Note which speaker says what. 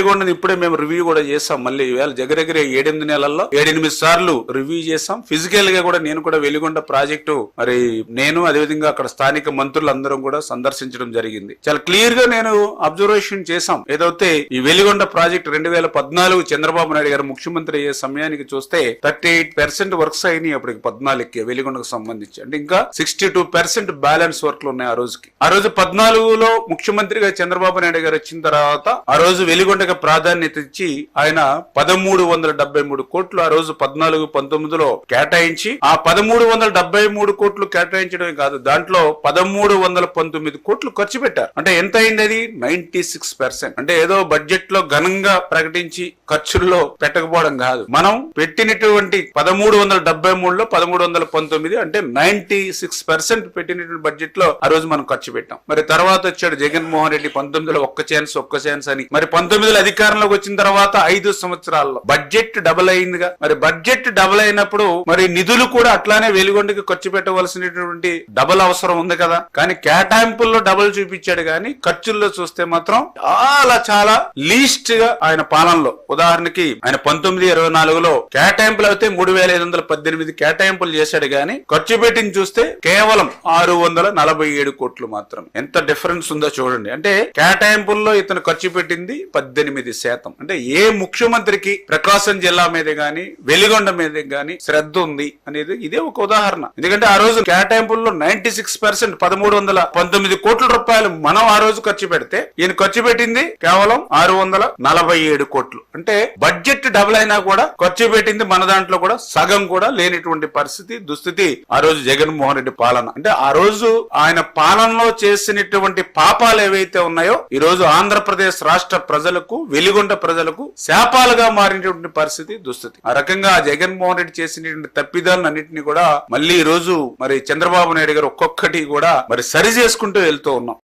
Speaker 1: వెలిగొండని ఇప్పుడే మేము రివ్యూ కూడా చేసాం. మళ్ళీ ఈవేళ దగ్గర దగ్గర ఏడెనిమిది నెలల్లో ఏడెనిమిది సార్లు రివ్యూ చేసాం. ఫిజికల్గా కూడా నేను కూడా వెలిగొండ ప్రాజెక్టు మరి నేను అదేవిధంగా అక్కడ స్థానిక మంత్రులు అందరం కూడా సందర్శించడం జరిగింది. చాలా క్లియర్గా నేను అబ్జర్వేషన్ చేశాం. ఏదైతే ఈ వెలిగొండ ప్రాజెక్ట్ రెండు వేల పద్నాలుగు చంద్రబాబు నాయుడు గారు ముఖ్యమంత్రి అయ్యే సమయానికి చూస్తే థర్టీ ఎయిట్ పర్సెంట్ వర్క్స్ అయినాయి అప్పటికి పద్నాలుగుకి వెలిగొండకు సంబంధించి. అంటే ఇంకా సిక్స్టీ టూ పర్సెంట్ బ్యాలెన్స్ వర్క్లు ఉన్నాయి ఆ రోజుకి. ఆ రోజు పద్నాలుగులో ముఖ్యమంత్రిగా చంద్రబాబు నాయుడు గారు వచ్చిన తర్వాత ఆ రోజు వెలిగొండకి ప్రాధాన్యత ఇచ్చి ఆయన పదమూడు వందల డెబ్బై మూడు కోట్లు ఆ రోజు పద్నాలుగు పంతొమ్మిదిలో కేటాయించి ఆ పదమూడు వందల డెబ్బై మూడు కోట్లు కేటాయించడమే కాదు దాంట్లో పదమూడు వందల పంతొమ్మిది కోట్లు ఖర్చు పెట్టారు. అంటే ఎంత అయింది అది? Ninety six percent. అంటే ఏదో బడ్జెట్లో ఘనంగా ప్రకటించి ఖర్చుల్లో పెట్టకపోవడం కాదు. మనం పెట్టినటువంటి పదమూడు వందల డెబ్బై మూడులో పదమూడు వందల పంతొమ్మిది అంటే నైన్టీ సిక్స్ పర్సెంట్ పెట్టినటువంటి బడ్జెట్లో ఆ రోజు మనం ఖర్చు పెట్టాం. మరి తర్వాత వచ్చాడు జగన్మోహన్ రెడ్డి పంతొమ్మిదిలో ఒక్క ఛాన్స్ ఒక్క ఛాన్స్ అని. మరి పంతొమ్మిదిలో అధికారంలోకి వచ్చిన తర్వాత ఐదు సంవత్సరాల్లో. బడ్జెట్ డబుల్ అయిందిగా. మరి బడ్జెట్ డబుల్ అయినప్పుడు మరి నిధులు కూడా అట్లానే వెలుగొండకి ఖర్చు పెట్టవలసినటువంటి డబుల్ అవసరం ఉంది కదా. కానీ కేటాయింపుల్లో డబుల్ చూపించాడు కానీ ఖర్చుల్లో చూస్తే మాత్రం చాలా చాలా లీస్ట్గా ఆయన పాలనలో. ఉదాహరణకి ఆయన పంతొమ్మిది ఇరవై నాలుగులో కేటాయింపులు అయితే మూడు వేల ఐదు వందల పద్దెనిమిది కేటాయింపులు చేశాడు గాని ఖర్చు పెట్టింది చూస్తే కేవలం ఆరు వందల నలభై ఏడు కోట్లు మాత్రం ఎంత డిఫరెన్స్ ఉందో చూడండి. అంటే కేటాయింపుల్లో ఇతను ఖర్చు పెట్టింది పద్దెనిమిది శాతం. అంటే ఏ ముఖ్యమంత్రికి ప్రకాశం జిల్లా మీద గాని వెలిగొండ మీద గాని శ్రద్ధ ఉంది అనేది ఇదే ఒక ఉదాహరణ. ఎందుకంటే ఆ రోజు కేటాయింపుల్లో నైన్టీ సిక్స్ పర్సెంట్ పదమూడు వందల పంతొమ్మిది కోట్ల రూపాయలు మనం ఆ రోజు ఖర్చు పెడితే ఈయన ఖర్చు పెట్టింది కేవలం ఆరు వందల నలభై ఏడు కోట్లు. అంటే బడ్జెట్ డబుల్ అయినా కూడా ఖర్చు పెట్టింది మన దాంట్లో కూడా సగం కూడా లేనిటువంటి పరిస్థితి దుస్థితి ఆ రోజు జగన్మోహన్ రెడ్డి పాలన. అంటే ఆ రోజు ఆయన పాలనలో చేసినటువంటి పాపాలు ఏవైతే ఉన్నాయో ఈ రోజు ఆంధ్రప్రదేశ్ రాష్ట్ర ప్రజలకు వెలిగొండ ప్రజలకు శాపాలుగా మారినటువంటి పరిస్థితి దుస్థితి. ఆ రకంగా జగన్మోహన్ రెడ్డి చేసినటువంటి తప్పిదాలను అన్నింటినీ కూడా మళ్ళీ ఈ రోజు మరి చంద్రబాబు నాయుడు గారు ఒక్కొక్కటి కూడా మరి సరి చేసుకుంటూ వెళ్తూ ఉన్నాం.